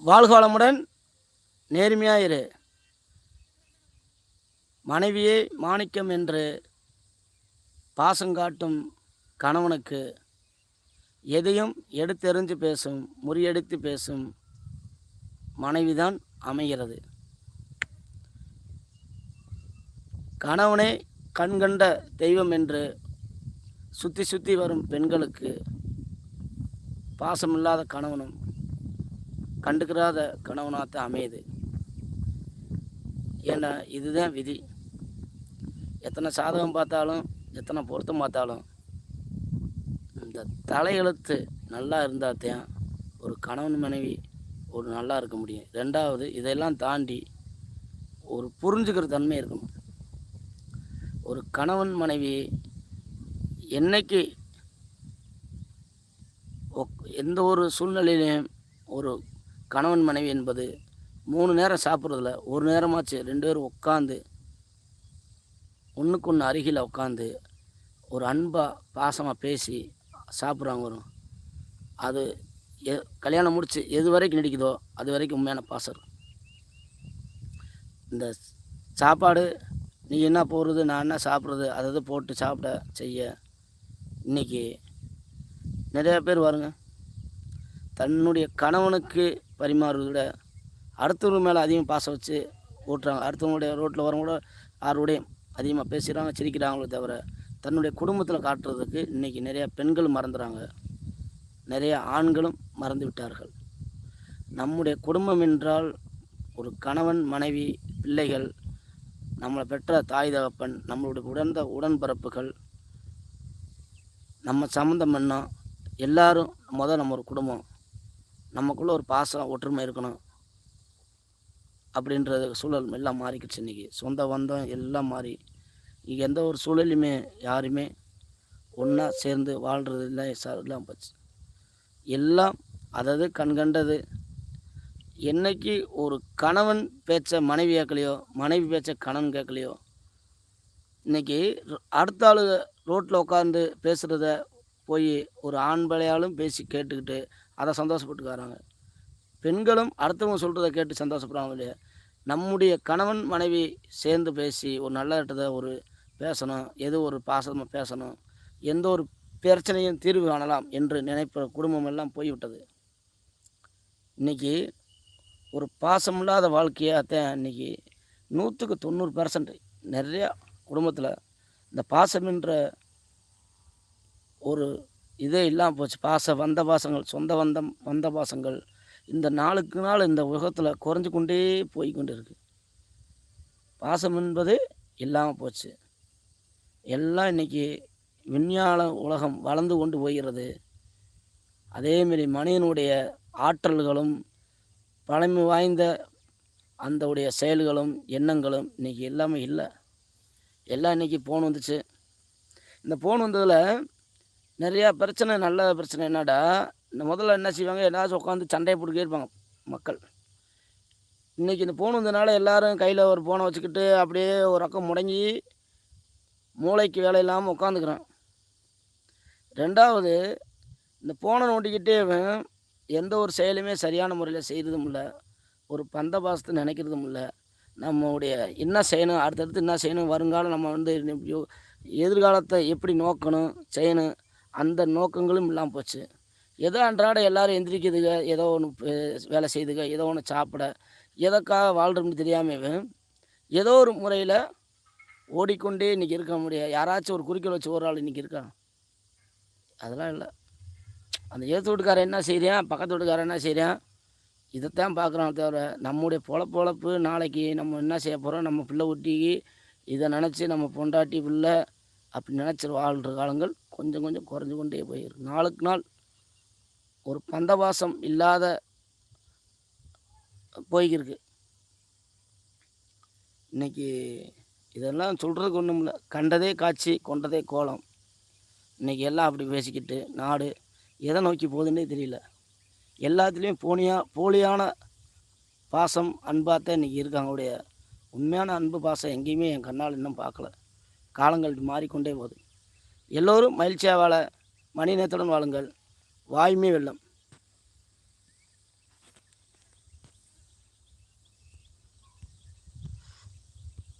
வாழ்க வளமுடன் நேர்மையாக மனைவியே மாணிக்கம் என்று பாசங்காட்டும் கணவனுக்கு எதையும் எடுத்தெறிஞ்சு பேசும் முறியடித்து பேசும் மனைவிதான் அமைகிறது. கணவனே கண்கண்ட தெய்வம் என்று சுற்றி சுற்றி வரும் பெண்களுக்கு பாசமில்லாத கணவனும் கண்டுக்கிறாத கணவனாகத்தான் அமையுது. ஏன்னா இதுதான் விதி. எத்தனை சாதகம் பார்த்தாலும் எத்தனை பொருத்தம் பார்த்தாலும் இந்த தலையெழுத்து நல்லா இருந்தாத்தையும் ஒரு கணவன் மனைவி ஒரு நல்லா இருக்க முடியும். ரெண்டாவது இதெல்லாம் தாண்டி ஒரு புரிஞ்சுக்கிற தன்மை இருக்கணும். ஒரு கணவன் மனைவி என்னைக்கு ஒக்- எந்த ஒரு சூழ்நிலையிலையும் ஒரு கணவன் மனைவி என்பது மூணு நேரம் சாப்பிட்றதில்ல ஒரு நேரமாச்சு ரெண்டு பேரும் உட்காந்து ஒன்றுக்கு ஒன்று அருகில் உட்காந்து ஒரு அன்பாக பாசமாக பேசி சாப்பிட்றாங்க வரும் அது எ கல்யாணம் முடித்து எது வரைக்கும் நடிக்குதோ அது வரைக்கும் உண்மையான பாசம் இருக்கும். இந்த சாப்பாடு நீ என்ன போடுறது நான் என்ன சாப்பிட்றது அதை அதை போட்டு சாப்பிட செய்ய இன்னைக்கு நிறையா பேர் வருங்க தன்னுடைய கணவனுக்கு பரிமாறுவதை விட அடுத்தவங்க மேலே அதிகம் பாசம் வச்சு ஓட்டுறாங்க. அடுத்தவங்களுடைய ரோட்டில் வரவங்கள யாரோடையும் அதிகமாக பேசுகிறாங்க சிரிக்கிறாங்களே தவிர தன்னுடைய குடும்பத்தில் காட்டுறதுக்கு இன்றைக்கி நிறையா பெண்கள் மறந்துறாங்க. நிறைய ஆண்களும் மறந்து விட்டார்கள். நம்முடைய குடும்பம் என்றால் ஒரு கணவன் மனைவி பிள்ளைகள் நம்மளை பெற்ற தாய் தகப்பன் நம்மளுடைய உடந்த உடன்பரப்புகள் நம்ம சம்மந்தம் என்ன எல்லாரும் முதல் நம்ம ஒரு குடும்பம். நமக்குள்ளே ஒரு பாசம் ஒற்றுமை இருக்கணும். அப்படின்ற சூழல் எல்லாம் மாறிக்கிச்சு இன்றைக்கி சொந்த பந்தம் எல்லாம் மாறி. இங்கே எந்த ஒரு சூழலையுமே யாருமே ஒன்றா சேர்ந்து வாழ்கிறது இல்லை சார் எல்லாம் போச்சு. எல்லாம் அதாவது கண்கண்டது என்னைக்கு ஒரு கணவன் பேச்ச மனைவி கேட்கலையோ மனைவி பேச்ச கணவன் கேட்கலையோ இன்றைக்கி அடுத்த ஆள் ரோட்டில் உட்காந்து பேசுகிறத போய் ஒரு ஆண் பேசி கேட்டுக்கிட்டு அதை சந்தோஷப்பட்டுக்காராங்க. பெண்களும் அடுத்தவங்க சொல்கிறத கேட்டு சந்தோஷப்படுறாங்க இல்லையா? நம்முடைய கணவன் மனைவி சேர்ந்து பேசி ஒரு நல்ல இடத்த ஒரு பேசணும் எது ஒரு பாசமாக பேசணும் எந்த ஒரு பிரச்சனையும் தீர்வு காணலாம் என்று நினைப்ப குடும்பம் எல்லாம் போய்விட்டது. இன்றைக்கி ஒரு பாசமில்லாத வாழ்க்கையாகத்தான் இன்னைக்கு நூற்றுக்கு தொண்ணூறு பர்சன்ட் நிறையா குடும்பத்தில் இந்த பாசம் என்ற ஒரு இதே இல்லாமல் போச்சு. பாச வந்த பாசங்கள் சொந்த வந்தம் வந்த பாசங்கள் இந்த நாளுக்கு நாள் இந்த உலகத்தில் குறைஞ்சு கொண்டே போய் கொண்டு இருக்கு பாசம் என்பது இல்லாமல் போச்சு. எல்லாம் இன்னைக்கு விஞ்ஞான உலகம் வளர்ந்து கொண்டு போகிறது. அதேமாரி மனிதனுடைய ஆற்றல்களும் பழமை வாய்ந்த அந்த உடைய செயல்களும் எண்ணங்களும் இன்றைக்கி எல்லாமே இல்லை. எல்லாம் இன்னைக்கு ஃபோன் வந்துச்சு. இந்த ஃபோன் வந்ததில் நிறையா பிரச்சனை நல்ல பிரச்சனை. என்னடா? இந்த முதல்ல என்ன செய்வாங்க? எல்லாரும் உட்காந்து சண்டையை போட்டுக்கே இருப்பாங்க மக்கள். இன்றைக்கி இந்த ஃபோன் வந்ததுனால எல்லாரும் கையில் ஒரு ஃபோனை வச்சுக்கிட்டு அப்படியே ஒரு பக்கம் முடங்கி மூளைக்கு வேலை இல்லாமல் உட்காந்துக்கிறோம் ரெண்டாவது இந்த ஃபோனை நோண்டிக்கிட்டே எந்த ஒரு செயலுமே சரியான முறையில் செய்கிறதும் இல்லை. ஒரு பந்த பாசத்தை நினைக்கிறதும் இல்லை. நம்மளுடைய என்ன செய்யணும் அடுத்தடுத்து என்ன செய்யணும் வருங்காலம் நம்ம வந்து எப்படியோ எதிர்காலத்தை எப்படி நோக்கணும் செய்யணும் அந்த நோக்கங்களும் இல்லாமல் போச்சு. ஏதோ அன்றாட எல்லாரும் எந்திரிக்குதுங்க ஏதோ ஒன்று வேலை செய்துங்க ஏதோ ஒன்று சாப்பிட எதற்காக வாழ்கிறோம்னு தெரியாமல் ஏதோ ஒரு முறையில் ஓடிக்கொண்டே இன்றைக்கி இருக்க முடியாது யாராச்சும் ஒரு குறிக்கோள் வச்சு ஒரு ஆள் இன்றைக்கி இருக்கான். அதெல்லாம் இல்லை. அந்த ஏற்று வீட்டுக்காரன் என்ன செய்கிறான் பக்கத்து வீட்டுக்காரன் என்ன செய்கிறான் இதைத்தான் பார்க்குறோம் தவிர நம்முடைய பொழப்பு பொழப்பு நாளைக்கு நம்ம என்ன செய்ய போகிறோம் நம்ம பிள்ளை ஒட்டிக்கு இதை நினச்சி நம்ம பொண்டாட்டி பிள்ளை அப்படி நினச்சி வாழ்கிற காலங்கள் கொஞ்சம் கொஞ்சம் குறைஞ்சு கொண்டே போயிடும் நாளுக்கு நாள் ஒரு பந்தவாசம் இல்லாத போய்க்கிருக்கு. இன்னைக்கு இதெல்லாம் சொல்கிறதுக்கு ஒன்றும் இல்லை. கண்டதே காட்சி கொண்டதே கோலம். இன்னைக்கு எல்லாம் அப்படி பேசிக்கிட்டு நாடு எதை நோக்கி போகுதுன்னே தெரியல. எல்லாத்துலேயும் போனியா போலியான பாசம் அன்பாத்தான் இன்றைக்கி இருக்காங்க. உடைய உண்மையான அன்பு பாசம் எங்கேயுமே என் கண்ணால் இன்னும் பார்க்கல. காலங்கள் மாறிக்கொண்டே போகுது. எல்லோரும் மகிழ்ச்சியாக வாழ மணி நேரத்துடன் வாழுங்கள். வாய்மை வெள்ளம்